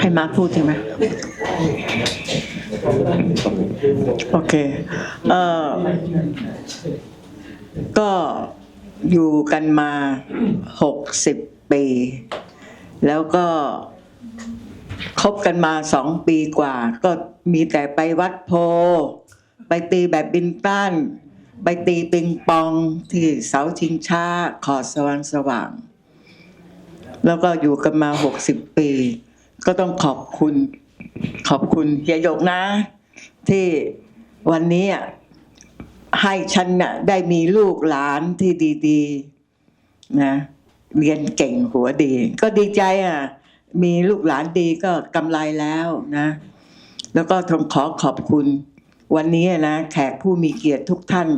ให้มาพูดใช่ไหมโอเค เอ่อก็อยู่กันมาหกสิบปี แล้วก็คบกันมาสองปีกว่า ก็มีแต่ไปวัดโพ ไปตีแบบบินตันไปตีปิงปองที่เสาชิงช้าขอดสว่างสว่าง แล้วก็อยู่กันมาหกสิบปี ก็ต้องขอบคุณ ขอบคุณเฮียหยกนะ ที่วันนี้ให้ฉันน่ะ ได้มีลูกหลานที่ดีๆนะเรียนเก่งหัวดี ก็ดีใจอะ มีลูกหลานดีก็กำไรแล้วนะ แล้วก็ต้องขอขอบคุณ วันนี้นะแขกผู้มีเกียรติทุกท่าน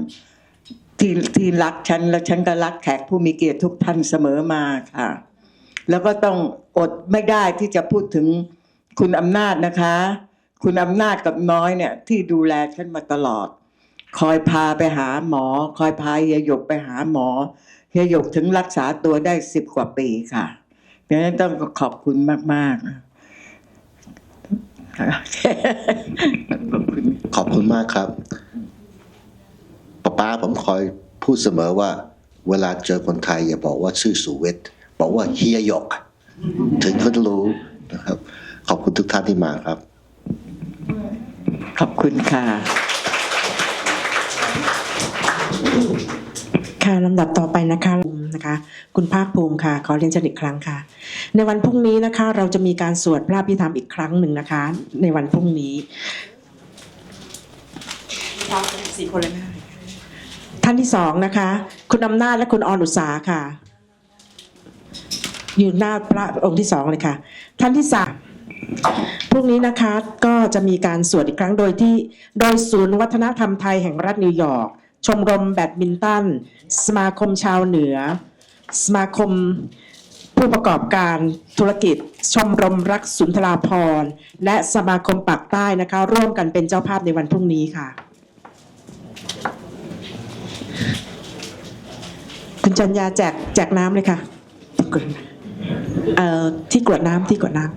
ที่ที่รักฉัน และฉันก็รักแขกผู้มีเกียรติทุกท่านเสมอมาค่ะ แล้วก็ต้องอดไม่ได้ที่จะพูดถึงคุณอำนาจนะคะ คุณอำนาจกับน้อยเนี่ย ที่ดูแลฉันมาตลอด คอยพาไปหาหมอ คอยพาเฮียหยกไปหาหมอเฮียหยกถึงรักษาตัวได้สิบกว่าปีค่ะดังนั้นต้องขอบคุณมากๆขอบคุณขอบคุณมากครับป้าป้าผมคอยพูดเสมอว่า เวลาเจอคนไทยอย่าบอกว่าชื่อสุเวท บอกว่าเฮียหยก ถึงเขาจะรู้นะครับ ขอบคุณทุกท่านที่มาครับ ขอบคุณค่ะ ค่ะลำดับต่อไปนะคะนะคะคุณภาคภูมิค่ะขอเรียนเชิญอีกครั้งค่ะ ในวันพรุ่งนี้นะคะเราจะมีการสวดพระพิธรรมอีกครั้งหนึ่งนะคะ ในวันพรุ่งนี้สี่คนเลยไหมท่านที่สองนะคะ คุณอำนาจและคุณออนุสาค่ะ อยู่หน้าพระองค์ที่สองเลยค่ะ ท่านที่สามพรุ่งนี้นะคะก็จะมีการสวดอีกครั้งโดยที่โดยศูนย์วัฒนธรรมไทยแห่งรัฐนิวยอร์กชมรมแบดมินตัน สมาคมชาวเหนือ สมาคมผู้ประกอบการธุรกิจ ชมรมรักสุนทราพรณ์และสมาคมปากใต้นะคะ ร่วมกันเป็นเจ้าภาพในวันพรุ่งนี้ค่ะ คุณจัญญาแจกแจกน้ำเลยค่ะ เอ่อที่กรวดน้ำที่กรวดน้ำ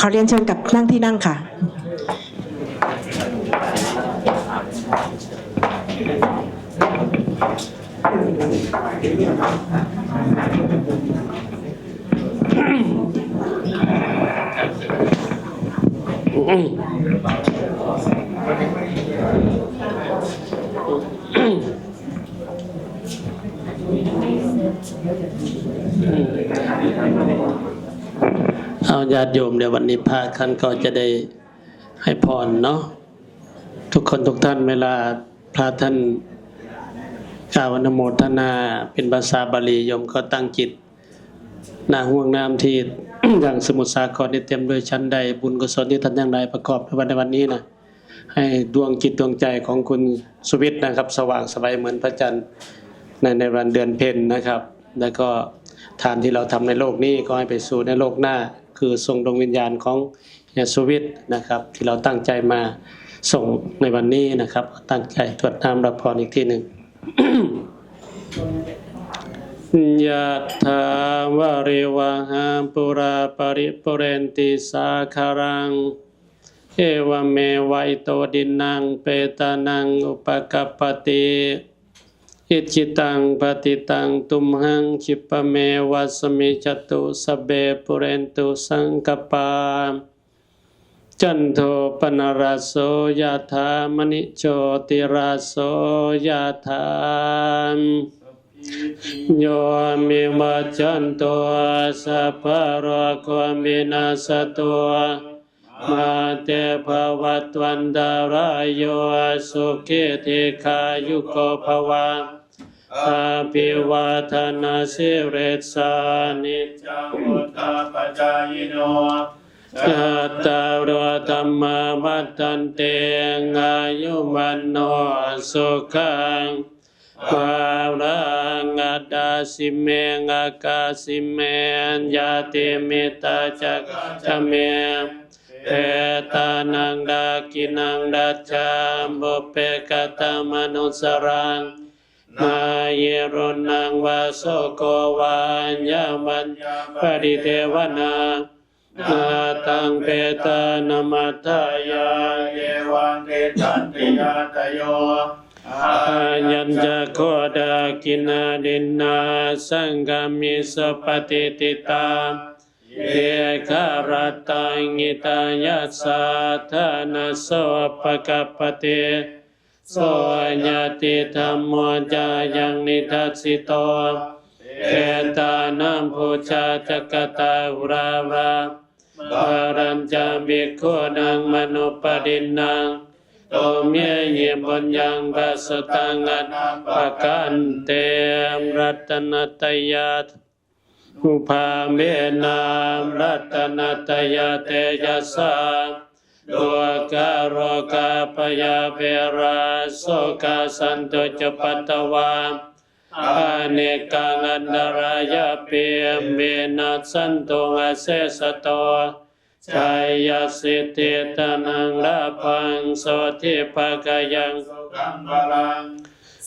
ขอเรียนเชิญกับนั่งที่นั่งค่ะ เอาญาติโยมเดี๋ยววันนี้พระท่านก็จะได้ให้พรเนาะทุกคนทุกท่านเวลาพระท่านกล่าวอนโมทนาเป็นภาษาบาลีโยมก็ตั้งจิต หน้าห่วงน้ำที่อย่างสมุทรสาครนี่เต็มด้วยชั้นใดบุญกุศลที่ท่านยังใดประกอบในวันในวันนี้นะให้ดวงจิตดวงใจของคุณสุวิทย์นะครับ สว่างสบายเหมือนพระจันทร์ในในวันเดือนเพ็ญนะครับ แล้วก็ทานที่เราทำในโลกนี้ก็ให้ไปสู่ในโลกหน้า คือทรงดวงวิญญาณของเยสุวิทย์นะครับ ที่เราตั้งใจมาส่งในวันนี้นะครับ ตั้งใจตรวจน้ำรับพรอีกทีหนึ่ง ยะถาวาริวหาปุราปริปุเรนติสาคารัง เอวเมวัยโตดินังเปตานังอุปกัปปติอิจิตังปฏิตังตุมหังชิปเมวัสมิจตุสเบปุเรนตุสังกปาจันโทปนรโสยะธามณิโชติราโสยะธาม โยมิวัจันตัวสัพพะโรโคมินาสตัวมาเตภวัตวันดารายโยสุขิติขายุโกภวะอาภิวาทนาสิเรสานิจจวุตตาปจายโนจัตตารธรรมวัฏันเตงอายุวันโนสุขังภาลัง อัตตาสิเมงอากาสิเมนยาติมิตาจักจเมเอตานังดากินังดัจามบุเปกตามนุสรังนาเยโรนังวาโสโกวานยามันปริเทวนานาตังเปตานมัตถายาเยวังเกตันติยาตโยอ ยัญจะโคดากินาดินนาสังกามิสปฏิติตาเอกรตังอิตายัสสะทานาโสปะกปปติโสญาติธรรมโมจายังนิทัสสิโตเอตานัมพุชาจักตาหุราราบารัญจามิโคนังมนุปดินนัง โตเมียเยบุญยังปัสตังอันปะกันเตมรัตนตยัตอุปาเมนามรัตนตยเตยสสะโลกาโรกาปยาเวราโสกาสันตุจปัตตวาอาเนกังอันดรายาเปียเมนัสสันตุอาเสสโต ชัยยสิทธิตนังราพังโสทิภกยังสุขังบาลัง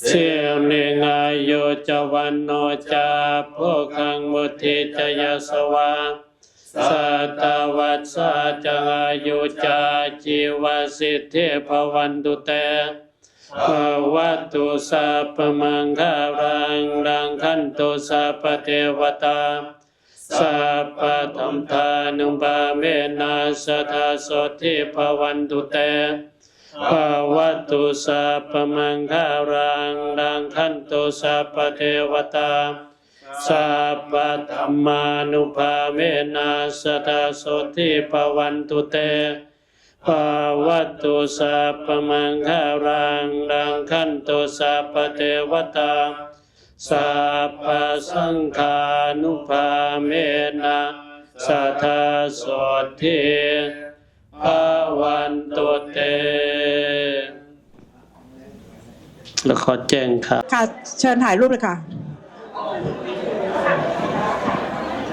เสียงเนงอายุจวันโนจาโพคังมุทิจยสวาสัตวัสสะจังอายุจาจีวสิทธิภวันตุเตภวัตุสัพพมังคารังดังขันตุสัพพเทวตา สัพพะธรรมทานุบาเมนาสทาโสทิภวันตุเตภาวัตุสัพพมังคารังดังขันตุสัพพเทวตาสัพพะธรรมานุภาเวนัสตาโสทิภวันตุเตภาวัตุสัพพมังคารังดังขันตุสัพพเทวตา สัพพสังฆานุภาเวนัสตาโสทิภาวันตุเต แล้วขอแจ้งครับค่ะ เชิญถ่ายรูปเลยค่ะ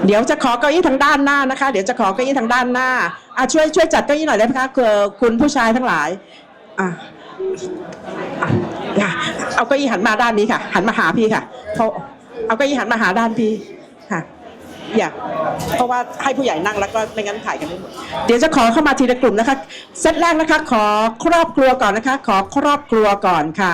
เดี๋ยวจะขอเก้าอี้ทางด้านหน้านะคะ เดี๋ยวจะขอเก้าอี้ทางด้านหน้าอะช่วยช่วยจัดเก้าอี้หน่อยได้ไหมคะเผื่อคุณผู้ชายทั้งหลายอะอะเอาเก้าอี้หันมาด้านนี้ค่ะ หันมาหาพี่ค่ะ เพราเอาเก้ยี่หันมาหาด้านพี่ค่ะ อย่าเพราะว่าให้ผู้ใหญ่นั่งแล้วก็ไม่งั้นถ่ายกันไม่หมดเดี๋ยวจะขอเข้ามาทีละกลุ่มนะคะเซตแรกนะคะ ขอครอบครัวก่อนนะคะ ขอครอบครัวก่อนค่ะ